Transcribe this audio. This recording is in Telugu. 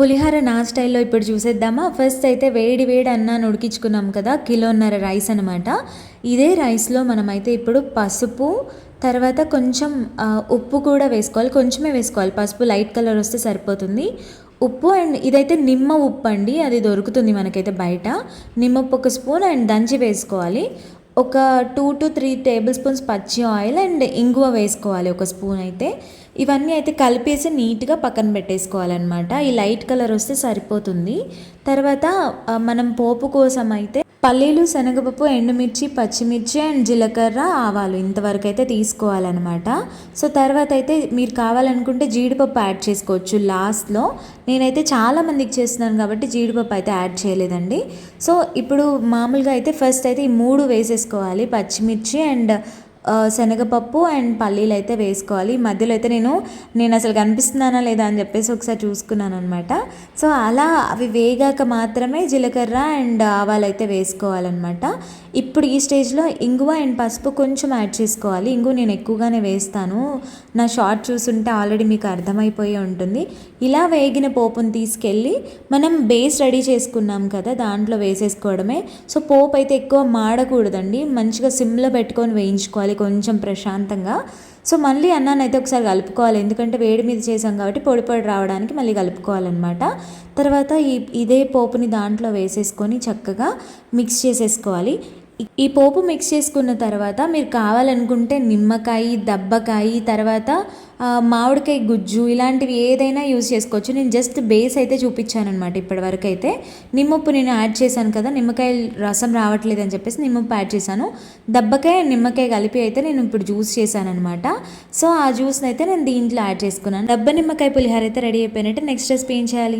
పులిహోర నా స్టైల్లో ఇప్పుడు చూసేద్దామా? ఫస్ట్ అయితే వేడి వేడి అన్నాన్ని ఉడికించుకున్నాం కదా కిలోన్నర రైస్ అనమాట ఇదే రైస్లో మనమైతే ఇప్పుడు పసుపు తర్వాత కొంచెం ఉప్పు కూడా వేసుకోవాలి. కొంచెమే వేసుకోవాలి. పసుపు లైట్ కలర్ వస్తే సరిపోతుంది. ఉప్పు అండ్ ఇదైతే నిమ్మ ఉప్పు అండి. అది దొరుకుతుంది మనకైతే బయట. నిమ్మ ఉప్పు ఒక స్పూన్ అండ్ దంచి వేసుకోవాలి. ఒక two to three tablespoons పచ్చి ఆయిల్ అండ్ ఇంగువ వేసుకోవాలి ఒక స్పూన్ అయితే. ఇవన్నీ అయితే కలిపేసి నీట్గా పక్కన పెట్టేసుకోవాలన్నమాట. ఈ లైట్ కలర్ వస్తే సరిపోతుంది. తర్వాత మనం పోపు కోసం అయితే పల్లీలు శనగపప్పు ఎండుమిర్చి పచ్చిమిర్చి అండ్ జీలకర్ర ఆవాలు ఇంతవరకు అయితే తీసుకోవాలన్నమాట. సో తర్వాత అయితే మీరు కావాలనుకుంటే జీడిపప్పు యాడ్ చేసుకోవచ్చు లాస్ట్లో. నేనైతే చాలా మందికి చేస్తున్నాను కాబట్టి జీడిపప్పు అయితే యాడ్ చేయలేదండి. సో ఇప్పుడు మామూలుగా అయితే ఫస్ట్ అయితే ఈ మూడు వేసేసుకోవాలి. పచ్చిమిర్చి అండ్ శనగపప్పు అండ్ పల్లీలు అయితే వేసుకోవాలి. మధ్యలో అయితే నేను నేను అసలు కనిపిస్తున్నానా లేదా అని చెప్పేసి ఒకసారి చూసుకున్నాను అనమాట సో అలా అవి వేగాక మాత్రమే జీలకర్ర అండ్ ఆవాలు అయితే వేసుకోవాలన్నమాట. ఇప్పుడు ఈ స్టేజ్లో ఇంగువ అండ్ పసుపు కొంచెం యాడ్ చేసుకోవాలి. ఇంగువ నేను ఎక్కువగానే వేస్తాను. నా షార్ట్ చూసుంటే ఆల్రెడీ మీకు అర్థమైపోయి ఉంటుంది. ఇలా వేగిన పోపును తీసుకెళ్ళి మనం బేస్ రెడీ చేసుకున్నాం కదా దాంట్లో వేసేసుకోవడమే. సో పోపు అయితే ఎక్కువ మాడకూడదండి. మంచిగా సిమ్లో పెట్టుకొని వేయించుకోవాలి. కొంచెం ప్రశాంతంగా. సో మళ్ళీ అన్నాన్ని అయితే ఒకసారి కలుపుకోవాలి. ఎందుకంటే వేడి మీద చేసాం కాబట్టి పొడి పొడి రావడానికి మళ్ళీ కలుపుకోవాలన్నమాట. తర్వాత ఈ ఇదే పోపుని దాంట్లో వేసేసుకొని చక్కగా మిక్స్ చేసేసుకోవాలి. ఈ- పోపు మిక్స్ చేసుకున్న తర్వాత మీరు కావాలనుకుంటే నిమ్మకాయ దబ్బకాయ తర్వాత మామిడికాయ గుజ్జు ఇలాంటివి ఏదైనా యూజ్ చేసుకోవచ్చు. నేను జస్ట్ బేస్ అయితే చూపించాను అనమాట ఇప్పటి అయితే. నిమ్మప్పు నేను యాడ్ చేశాను కదా నిమ్మకాయ రసం రావట్లేదు అని చెప్పేసి నిమ్మప్పు యాడ్ చేశాను. దబ్బకాయ నిమ్మకాయ కలిపి అయితే నేను ఇప్పుడు జ్యూస్ చేశాను అనమాట సో ఆ జ్యూస్ని అయితే నేను దీంట్లో యాడ్ చేసుకున్నాను. దబ్బ నిమ్మకాయ పులిహోర అయితే రెడీ అయిపోయినట్టు నెక్స్ట్ రెసిపీ ఏం చేయాలి?